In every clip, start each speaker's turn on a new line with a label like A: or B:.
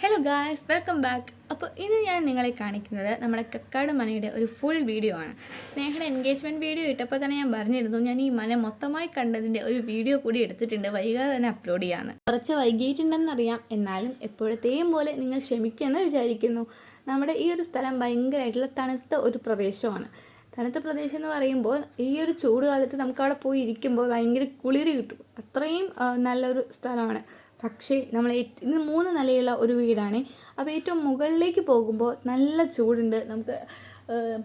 A: Hello guys welcome back അപ്പോൾ ഇന്ന് ഞാൻ നിങ്ങളെ കാണിക്കുന്നത് നമ്മുടെ കക്കാട് മനയുടെ ഒരു ഫുൾ വീഡിയോ ആണ്. സ്നേഹയുടെ എൻഗേജ്മെന്റ് വീഡിയോ ഇട്ടപ്പോൾ തന്നെ ഞാൻ പറഞ്ഞിരുന്നു ഞാൻ ഈ മന മൊത്തമായി കണ്ടതിന്റെ ഒരു വീഡിയോ കൂടി എടുത്തിട്ടുണ്ട് വൈകാതെ തന്നെ അപ്ലോഡ് ചെയ്യാമെന്ന് കുറച്ച് വൈകിയിട്ടുണ്ടെന്നറിയാം എന്നാലും എപ്പോഴത്തെയും പോലെ നിങ്ങൾ ക്ഷമിക്കുമെന്ന് വിചാരിക്കുന്നു. നമ്മുടെ ഈ ഒരു സ്ഥലം ഭയങ്കരമായിട്ടുള്ള തണുത്ത ഒരു പ്രദേശമാണ്. തണുത്ത പ്രദേശം എന്ന് പറയുമ്പോൾ ഈ ഒരു ചൂട് കാലത്ത് നമുക്ക് അവിടെ പോയി ഇരിക്കുമ്പോൾ ഭയങ്കര കുളിര് കിട്ടും. അത്രയും നല്ലൊരു സ്ഥലമാണ്. പക്ഷേ നമ്മൾ ഇത് മൂന്ന് നിലയുള്ള ഒരു വീടാണ്. അപ്പോൾ ഏറ്റവും മുകളിലേക്ക് പോകുമ്പോൾ നല്ല ചൂടുണ്ട്. നമുക്ക്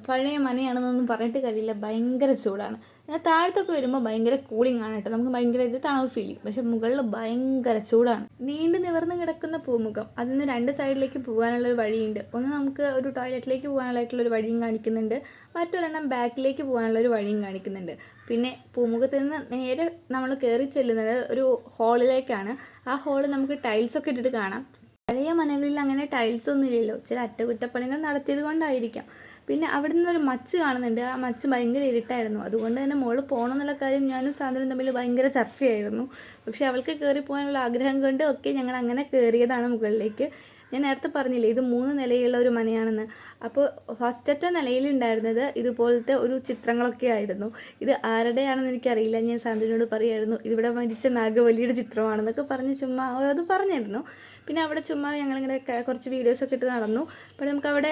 A: പഴയ മനയാണെന്നൊന്നും പറഞ്ഞിട്ട് കാര്യമില്ല. ഭയങ്കര ചൂടാണ്. എന്നാൽ താഴത്തൊക്കെ വരുമ്പോൾ ഭയങ്കര കൂളിംഗ് ആണ് കേട്ടോ. നമുക്ക് ഭയങ്കര ഇത് തണവ് ഫീൽ ചെയ്യും. പക്ഷെ മുകളിൽ ഭയങ്കര ചൂടാണ്. നീണ്ടു നിവർന്ന് കിടക്കുന്ന പൂമുഖം. അതിൽ നിന്ന് രണ്ട് സൈഡിലേക്ക് പോകാനുള്ള ഒരു വഴിയുണ്ട്. ഒന്ന് നമുക്ക് ഒരു ടോയ്ലറ്റിലേക്ക് പോകാനുള്ളതായിട്ടുള്ള ഒരു വഴിയും കാണിക്കുന്നുണ്ട്. മറ്റൊരെണ്ണം ബാക്കിലേക്ക് പോകാനുള്ള ഒരു വഴിയും കാണിക്കുന്നുണ്ട്. പിന്നെ പൂമുഖത്ത് നിന്ന് നേരെ നമ്മൾ കയറി ചെല്ലുന്നത് ഒരു ഹാളിലേക്കാണ് ആ ഹാൾ നമുക്ക് ടൈൽസ് ഒക്കെ ഇട്ടിട്ട് കാണാം. പഴയ മനകളിൽ അങ്ങനെ ടൈൽസ് ഒന്നും ഇല്ലല്ലോ. ചില അറ്റകുറ്റപ്പണികൾ നടത്തിയത് കൊണ്ടായിരിക്കാം. പിന്നെ അവിടെ നിന്നൊരു മച്ച് കാണുന്നുണ്ട്. ആ മച്ച് ഭയങ്കര ഇരുട്ടായിരുന്നു. അതുകൊണ്ട് തന്നെ മോൾ പോകണം എന്നുള്ള കാര്യം ഞാനും സാധനം തമ്മിൽ ഭയങ്കര ചർച്ചയായിരുന്നു. പക്ഷെ അവൾക്ക് കയറി പോകാനുള്ള ആഗ്രഹം കൊണ്ട് ഒക്കെ ഞങ്ങൾ അങ്ങനെ കയറിയതാണ് മുകളിലേക്ക്. ഞാൻ നേരത്തെ പറഞ്ഞില്ലേ ഇത് മൂന്ന് നിലയുള്ള ഒരു മനയാണെന്ന്. അപ്പോൾ ഫസ്റ്റത്തെ നിലയിലുണ്ടായിരുന്നത് ഇതുപോലത്തെ ഒരു ചിത്രങ്ങളൊക്കെ ആയിരുന്നു. ഇത് ആരുടെയാണെന്ന് എനിക്കറിയില്ല. ഞാൻ സാന്ത്വനോട് പറയുമായിരുന്നു ഇതിവിടെ മരിച്ച നാഗവലിയുടെ ചിത്രമാണെന്നൊക്കെ പറഞ്ഞ് ചുമ്മാ അത് പറഞ്ഞിരുന്നു. പിന്നെ അവിടെ ചുമ്മാ ഞങ്ങളിങ്ങനെ കുറച്ച് വീഡിയോസൊക്കെ ഇട്ട് നടന്നു. അപ്പോൾ നമുക്ക് അവിടെ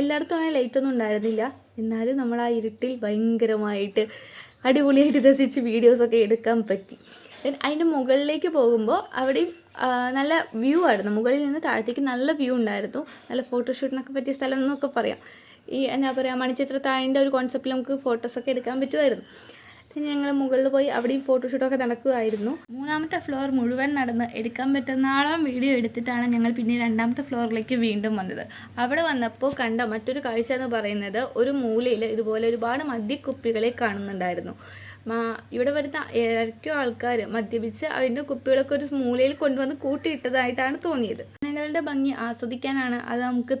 A: എല്ലായിടത്തും അങ്ങനെ ലൈറ്റൊന്നും ഉണ്ടായിരുന്നില്ല. എന്നാലും നമ്മൾ ആ ഇരുട്ടിൽ ഭയങ്കരമായിട്ട് അടിപൊളിയായിട്ട് രസിച്ച് വീഡിയോസൊക്കെ എടുക്കാൻ പറ്റി. അതിന്റെ മുകളിലേക്ക് പോകുമ്പോൾ അവിടെയും നല്ല വ്യൂ ആയിരുന്നു. മുകളിൽ നിന്ന് താഴത്തേക്ക് നല്ല വ്യൂ ഉണ്ടായിരുന്നു. നല്ല ഫോട്ടോഷൂട്ടിനൊക്കെ പറ്റിയ സ്ഥലം എന്നൊക്കെ പറയാം. ഈ എന്താ പറയുക മണിച്ചിത്ര താഴിന്റെ ഒരു കോൺസെപ്റ്റിൽ നമുക്ക് ഫോട്ടോസൊക്കെ എടുക്കാൻ പറ്റുമായിരുന്നു. പിന്നെ ഞങ്ങൾ മുകളിൽ പോയി അവിടെയും ഫോട്ടോഷൂട്ടൊക്കെ നടക്കുമായിരുന്നു. മൂന്നാമത്തെ ഫ്ലോർ മുഴുവൻ നടന്ന് എടുക്കാൻ പറ്റുന്നോളം വീഡിയോ എടുത്തിട്ടാണ് ഞങ്ങൾ പിന്നെ രണ്ടാമത്തെ ഫ്ലോറിലേക്ക് വീണ്ടും വന്നത്. അവിടെ വന്നപ്പോൾ കണ്ട മറ്റൊരു കാഴ്ച എന്ന് പറയുന്നത് ഒരു മൂലയിൽ ഇതുപോലെ ഒരുപാട് മദ്യക്കുപ്പികളെ കാണുന്നുണ്ടായിരുന്നു. ഇവിടെ വരുന്ന ഏതൊക്കെയോ ആൾക്കാർ മദ്യപിച്ച് അതിന്റെ കുപ്പികളൊക്കെ ഒരു മൂലയിൽ കൊണ്ടുവന്ന് കൂട്ടിയിട്ടതായിട്ടാണ് തോന്നിയത്. ജനങ്ങളുടെ ഭംഗി ആസ്വദിക്കാനാണ് അത് നമുക്ക്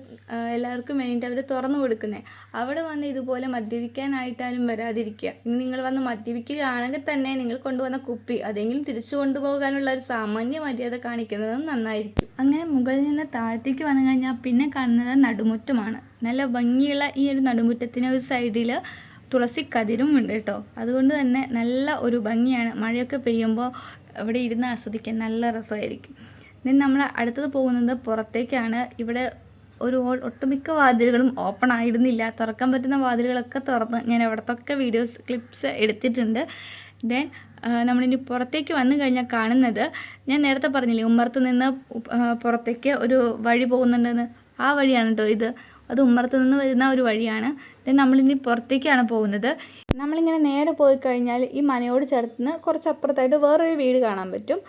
A: എല്ലാവർക്കും വേണ്ടി അവർ തുറന്നു കൊടുക്കുന്നത് അവിടെ വന്ന് ഇതുപോലെ മദ്യപിക്കാനായിട്ടാലും വരാതിരിക്കുക. ഇനി നിങ്ങൾ വന്ന് മദ്യപിക്കുകയാണെങ്കിൽ തന്നെ നിങ്ങൾ കൊണ്ടുവന്ന കുപ്പി അതെങ്കിലും തിരിച്ചു കൊണ്ടുപോകാനുള്ള ഒരു സാമാന്യ മര്യാദ കാണിക്കുന്നത് നന്നായിരിക്കും. അങ്ങനെ മുകളിൽ നിന്ന് താഴത്തേക്ക് വന്നു കഴിഞ്ഞാൽ പിന്നെ കാണുന്നത് നടുമുറ്റമാണ്. നല്ല ഭംഗിയുള്ള ഈ ഒരു നടുമുറ്റത്തിന് ഒരു സൈഡിൽ തുളസി കതിരും ഉണ്ട് കേട്ടോ. അതുകൊണ്ട് തന്നെ നല്ല ഒരു ഭംഗിയാണ്. മഴയൊക്കെ പെയ്യുമ്പോൾ ഇവിടെ ഇരുന്ന് ആസ്വദിക്കാൻ നല്ല രസമായിരിക്കും. then നമ്മൾ അടുത്തത് പോകുന്നത് പുറത്തേക്കാണ്. ഇവിടെ ഒരു ഒട്ടുമിക്ക വാതിലുകളും ഓപ്പൺ ആയിരുന്നില്ല. തുറക്കാൻ പറ്റുന്ന വാതിലുകളൊക്കെ തുറന്ന് ഞാൻ അവിടത്തൊക്കെ വീഡിയോസ് ക്ലിപ്സ് എടുത്തിട്ടുണ്ട്. ദെൻ നമ്മളിനി പുറത്തേക്ക് വന്നു കഴിഞ്ഞാൽ കാണുന്നത് ഞാൻ നേരത്തെ പറഞ്ഞില്ലേ ഉമ്മർത്ത് നിന്ന് പുറത്തേക്ക് ഒരു വഴി പോകുന്നുണ്ടെന്ന്. ആ വഴിയാണ് കേട്ടോ ഇത്. അത് ഉമ്മറത്ത് നിന്ന് വരുന്ന ഒരു വഴിയാണ്. ദെൻ നമ്മളിനി പുറത്തേക്കാണ് പോകുന്നത്. നമ്മളിങ്ങനെ നേരെ പോയി കഴിഞ്ഞാൽ ഈ മനയോട് ചേർന്ന് കുറച്ച് അപ്പുറത്തായിട്ട് വേറൊരു വീട് കാണാൻ പറ്റും.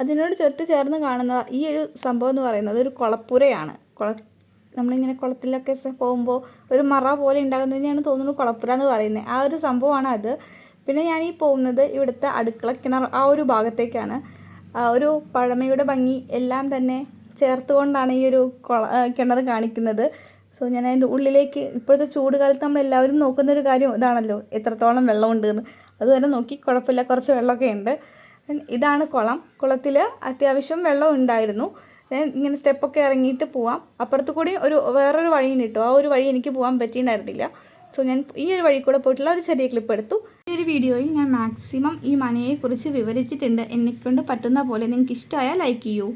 A: അതിനോട് ചുറ്റ് ചേർന്ന് കാണുന്ന ഈ ഒരു സംഭവം എന്ന് പറയുന്നത് ഒരു കുളപ്പുരയാണ്. കുള നമ്മളിങ്ങനെ കുളത്തിലൊക്കെ പോകുമ്പോൾ ഒരു മറ പോലെ ഉണ്ടാകുന്നതിനെയാണ് തോന്നുന്നത് കുളപ്പുര എന്ന് പറയുന്നത്. ആ ഒരു സംഭവമാണ് അത്. പിന്നെ ഞാൻ ഈ പോകുന്നത് ഇവിടുത്തെ അടുക്കള കിണർ ആ ഒരു ഭാഗത്തേക്കാണ്. ഒരു പഴമയുടെ ഭംഗി എല്ലാം തന്നെ ചേർത്തുകൊണ്ടാണ് ഈ ഒരു കിണർ കാണിക്കുന്നത്. സോ ഞാൻ അതിന്റെ ഉള്ളിലേക്ക് ഇപ്പോഴത്തെ ചൂട് കാലത്ത് നമ്മൾ എല്ലാവരും നോക്കുന്ന ഒരു കാര്യം ഇതാണല്ലോ. എത്രത്തോളം വെള്ളമുണ്ട് എന്ന് അതുവരെ നോക്കി കുഴപ്പമില്ല. കുറച്ച് വെള്ളമൊക്കെ ഉണ്ട്. ഇതാണ് കുളം. കുളത്തിൽ അത്യാവശ്യം വെള്ളം ഉണ്ടായിരുന്നു. ഇങ്ങനെ സ്റ്റെപ്പൊക്കെ ഇറങ്ങിയിട്ട് പോവാം. അപ്പുറത്ത് കൂടി ഒരു വേറൊരു വഴിയും കിട്ടും ആ ഒരു വഴി എനിക്ക് പോകാൻ പറ്റിയിട്ടുണ്ടായിരുന്നില്ല. സോ ഞാൻ ഈ ഒരു വഴി കൂടെ പോയിട്ടുള്ള ഒരു ചെറിയ ക്ലിപ്പ് എടുത്തു. ഈ ഒരു വീഡിയോയിൽ ഞാൻ മാക്സിമം ഈ മനയെക്കുറിച്ച് വിവരിച്ചിട്ടുണ്ട്. എന്നെക്കൊണ്ട് പറ്റുന്ന പോലെ. നിങ്ങൾക്ക് ഇഷ്ടമായാൽ ലൈക്ക് ചെയ്യൂ.